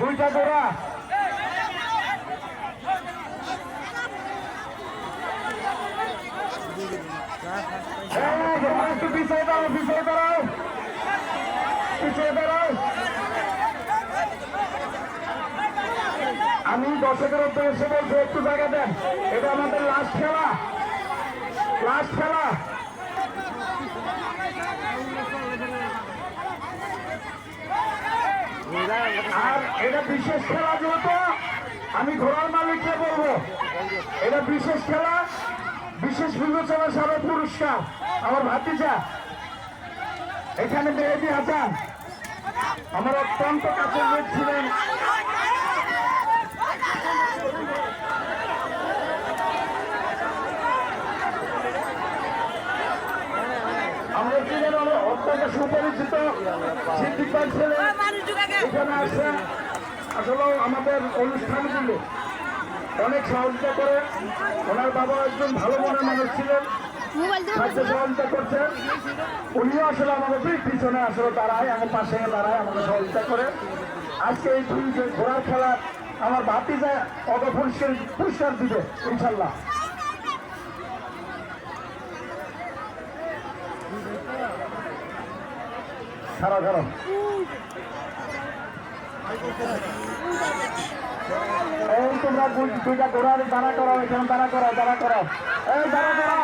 দুইটা দাঁড়াও আমি দর্শকের উদ্দেশ্যে বলছি, একটু জায়গা দেন। এটা আমাদের লাস্ট খেলা। লাস্ট খেলা। আর এটা বিশেষ খেলা যেহেতু, আমি ঘোড়ার মালিককে বলব। এটা বিশেষ খেলা, বিশেষ বিবেচনা সব পুরস্কার। আমার ভাতিজা, এখানে মেহেদি হাসান। আমার অত্যন্ত লোক ছিলেন আমরা ছিলেন সুপরিচিত সিদ্দিক ছিলেন এখানে আসছে আসলে আমাদের অনুষ্ঠানগুলো অনেক সহযোগিতা করে। ওনার বাবা একজন ভালো মনের মানুষ ছিলেন। মোবাইল সহযোগিতা করছেন উনিও আসলে আমাদের পিছনে আসলে দাঁড়ায় আমার পাশে দাঁড়ায় আমাকে সহযোগিতা করে। আজকে এই ঘোড়ার খেলা আমার ভাতি যায় অত পুরস্কার পুরস্কার দিবে ইনশাল্লাহ। খারাপ খারাপ এই তোমরা দুই- দুইটা ঘোড়ার দাঁড়া করো এখানে দাঁড়া করো দাঁড়া করো এই দাঁড়া করো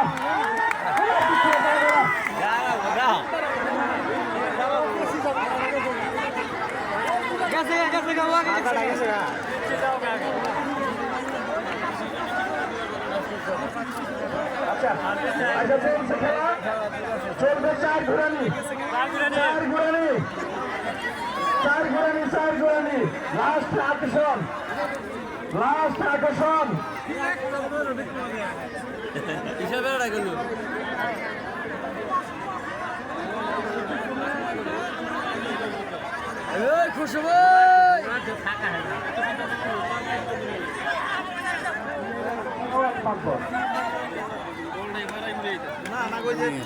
আচ্ছা আচ্ছা চলবে চার ঘোরানি চার ঘোরানি লাস্ট আকর্ষণ। লাস্ট আকর্ষণ হিসাবে রাখল খুশি ভাই।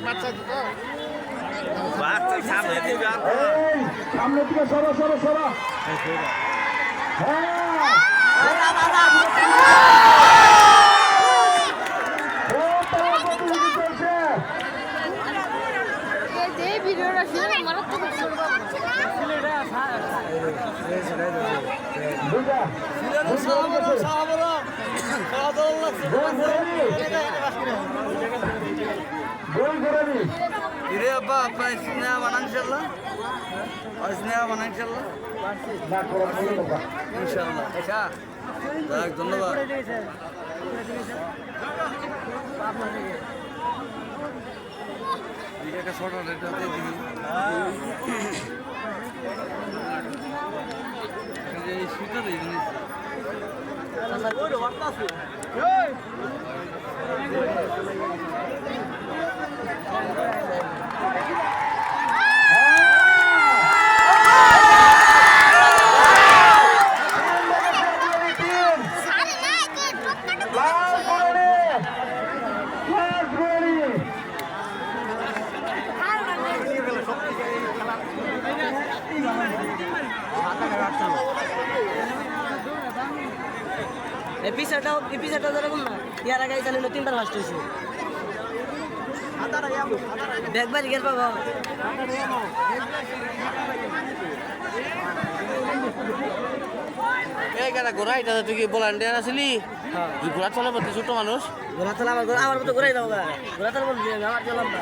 সামনে দিবে এই সামনে থেকে সরো সরো সরো হ্যাঁ গোল করো বলো বাবা ইনশাল্লাহ আচ্ছা যাক ধন্যবাদ একটা ছোট রেটটা দিবি এই শীতটা দিই লাল ঘোরানি ঘোরানি এপিসোডটা যেরকম না ইয়ার আগে চালিল তিনটা লাস্ট হয়েছে দেখবার গেল বাবা এই কেন ঘোরা এটা তুই কি ভলান্টিয়ার আসলি ঘোরা চলে পারতি ছোট মানুষ? ঘোরা তালা আমার আমার মতো ঘুরাই দাও ঘোরা আমার চলাম না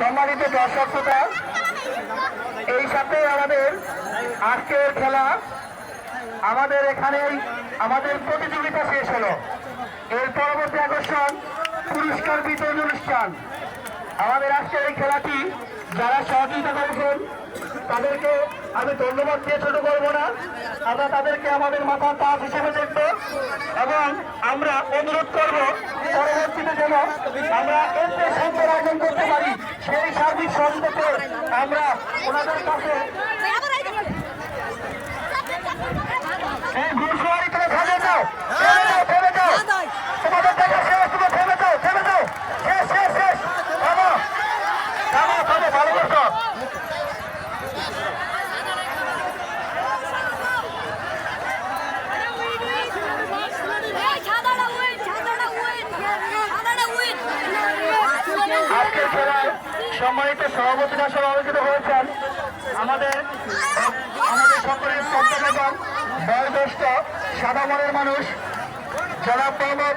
সম্মানিত দর্শক শ্রোতা, এই সাথে আমাদের আজকের খেলা আমাদের এখানেই, আমাদের প্রতিযোগিতা শেষ হলো। এর পরবর্তী আকর্ষণ পুরস্কার বিতরণ অনুষ্ঠান। আমাদের আজকের এই খেলাটি যারা সহযোগিতা করেছেন, তাদেরকে আমি ধন্যবাদ দিয়ে ছোট করব না। আমরা তাদেরকে আমাদের মাথা তাজ হিসেবে দেখব এবং আমরা অনুরোধ করব, পরবর্তীতে যেন আমরা সুন্দর আয়োজন করতে পারি। ¡Sandra! ¡Una vez! সম্মানিত সভাপতিরা আলোচিত হয়েছেন আমাদের আমাদের সকলের শ্রদ্ধা এবং সাদা মনের মানুষ জনাব মোহাম্মদ